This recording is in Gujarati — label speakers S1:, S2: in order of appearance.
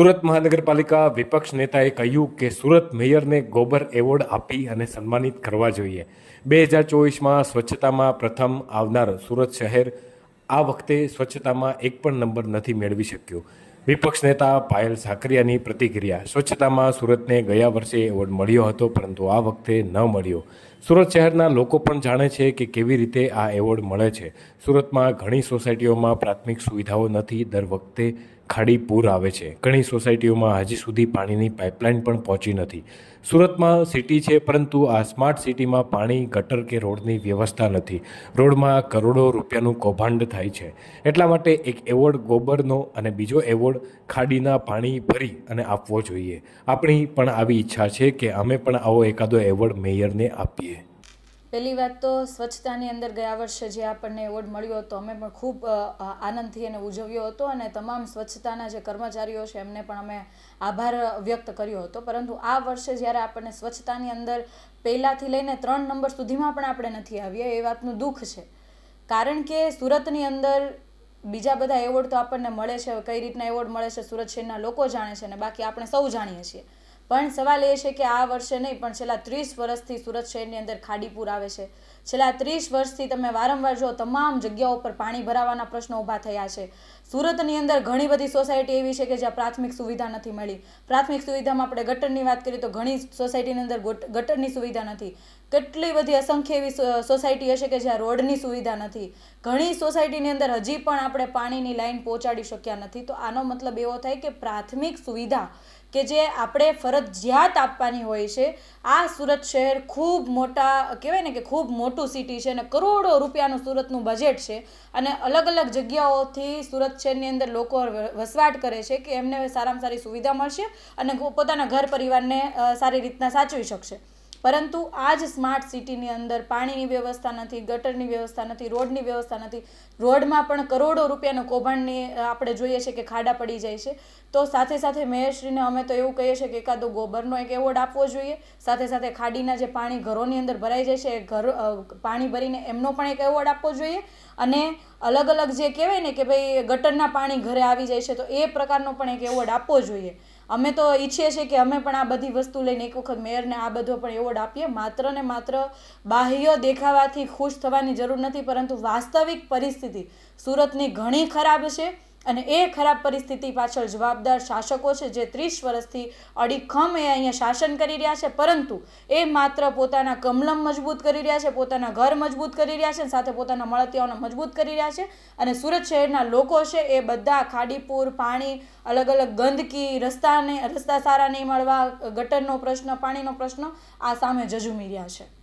S1: સુરત મહાનગરપાલિકા વિપક્ષ નેતાએ કહ્યું કે સુરત મેયરને ગોબર એવોર્ડ આપી અને સન્માનિત કરવા જોઈએ. બે હજાર ચોવીસમાં સ્વચ્છતામાં પ્રથમ આવનાર સુરત શહેર આ વખતે સ્વચ્છતામાં એક પણ નંબર નથી મેળવી શક્યું. વિપક્ષ નેતા પાયલ સાકરિયાની પ્રતિક્રિયા, સ્વચ્છતામાં સુરતને ગયા વર્ષે એવોર્ડ મળ્યો હતો, પરંતુ આ વખતે ન મળ્યો. સુરત શહેરના લોકો પણ જાણે છે કે કેવી રીતે આ એવોર્ડ મળે છે. સુરતમાં ઘણી સોસાયટીઓમાં પ્રાથમિક સુવિધાઓ નથી, દર વખતે ખાડી પૂર આવે છે. ઘણી સોસાયટીઓમાં હજી સુધી પાણીની પાઇપલાઇન પણ પહોંચી નથી. સુરતમાં સિટી છે, પરંતુ આ સ્માર્ટ સિટીમાં પાણી, ગટર કે રોડની વ્યવસ્થા નથી. રોડમાં કરોડો રૂપિયાનું કૌભાંડ થાય છે. એટલા માટે એક એવોર્ડ ગોબરનો અને બીજો એવોર્ડ ખાડીના પાણી ભરી અને આપવો જોઈએ. આપણી પણ આવી ઈચ્છા છે કે અમે પણ આવો એકાદો એવોર્ડ મેયરને આપીએ.
S2: પહેલી વાત તો સ્વચ્છતાની અંદર ગયા વર્ષે જે આપણને એવોર્ડ મળ્યો હતો, અમે પણ ખૂબ આનંદથી એને ઉજવ્યો હતો અને તમામ સ્વચ્છતાના જે કર્મચારીઓ છે, એમને પણ અમે આભાર વ્યક્ત કર્યો હતો. પરંતુ આ વર્ષે જ્યારે આપણને સ્વચ્છતાની અંદર પહેલાંથી લઈને ત્રણ નંબર સુધીમાં પણ આપણે નથી આવ્યા, એ વાતનું દુઃખ છે. કારણ કે સુરતની અંદર બીજા બધા એવોર્ડ તો આપણને મળે છે, કઈ રીતના એવોર્ડ મળે છે, સુરત શહેરના લોકો જાણે છે અને બાકી આપણે સૌ જાણીએ છીએ. પણ સવાલ એ છે કે આ વર્ષે નહીં, પણ છેલ્લા ત્રીસ વર્ષથી સુરત શહેરની અંદર ખાડીપુર આવે છે. છેલ્લા ત્રીસ વર્ષથી તમે વારંવાર જો તમામ જગ્યાઓ પર પાણી ભરાવાના પ્રશ્નો ઊભા થયા છે. સુરતની અંદર ઘણી બધી સોસાયટી એવી છે કે જ્યાં પ્રાથમિક સુવિધા નથી મળી. પ્રાથમિક સુવિધામાં આપણે ગટરની વાત કરીએ તો ઘણી સોસાયટીની અંદર ગોટ- ગટરની સુવિધા નથી. કેટલી બધી અસંખ્ય એવી સોસાયટી હશે કે જ્યાં રોડની સુવિધા નથી. ઘણી સોસાયટીની અંદર હજી પણ આપણે પાણીની લાઈન પહોંચાડી શક્યા નથી. તો આનો મતલબ એવો થાય કે પ્રાથમિક સુવિધા કે જે આપણે ફરજિયાત આપવાની હોય છે, આ સુરત શહેર ખૂબ મોટા, કહેવાય ને કે ખૂબ મોટું સિટી છે અને કરોડો રૂપિયાનું સુરતનું બજેટ છે અને અલગ અલગ જગ્યાઓથી સુરત શહેરની અંદર લોકો વસવાટ કરે છે કે એમને સારામાં સારી સુવિધા મળશે અને પોતાના ઘર પરિવારને સારી રીતના સાચવી શકશે. પરંતુ આ જ સ્માર્ટ સિટીની અંદર પાણીની વ્યવસ્થા નથી, ગટરની વ્યવસ્થા નથી, રોડની વ્યવસ્થા નથી. રોડમાં પણ કરોડો રૂપિયાનું કૌભાંડની આપણે જોઈએ છે કે ખાડા પડી જાય છે. તો સાથે સાથે મેયરશ્રીને અમે તો એવું કહીએ છીએ કે એકાદો ગોબરનો એક એવોર્ડ આપવો જોઈએ. સાથે સાથે ખાડીના જે પાણી ઘરોની અંદર ભરાઈ જાય છે, એ ઘર પાણી ભરીને એમનો પણ એક એવોર્ડ આપવો જોઈએ. અને અલગ અલગ જે કહેવાય ને કે ભાઈ ગટરના પાણી ઘરે આવી જાય છે, તો એ પ્રકારનો પણ એક એવોર્ડ આપવો જોઈએ. અમે તો ઈચ્છીએ છીએ કે અમે પણ આ બધી વસ્તુ લઈને એક વખત મેયરને આ બધો પણ એવોર્ડ આપીએ. માત્ર ને માત્ર બાહ્ય દેખાવાથી ખુશ થવાની જરૂર નથી, પરંતુ વાસ્તવિક પરિસ્થિતિ સુરતની ઘણી ખરાબ છે. અને એ ખરાબ પરિસ્થિતિ પાછળ જવાબદાર શાસકો છે જે ત્રીસ વર્ષથી અડીખમ એ અહીંયા શાસન કરી રહ્યા છે. પરંતુ એ માત્ર પોતાના કમલમ મજબૂત કરી રહ્યા છે, પોતાના ઘર મજબૂત કરી રહ્યા છે સાથે પોતાના મળતિયાઓને મજબૂત કરી રહ્યા છે. અને સુરત શહેરના લોકો છે એ બધા ખાડીપુર, પાણી અલગ અલગ ગંદકી, રસ્તાને, રસ્તા સારા નહીં મળવા, ગટરનો પ્રશ્ન, પાણીનો પ્રશ્ન આ સામે જજુમી રહ્યા છે.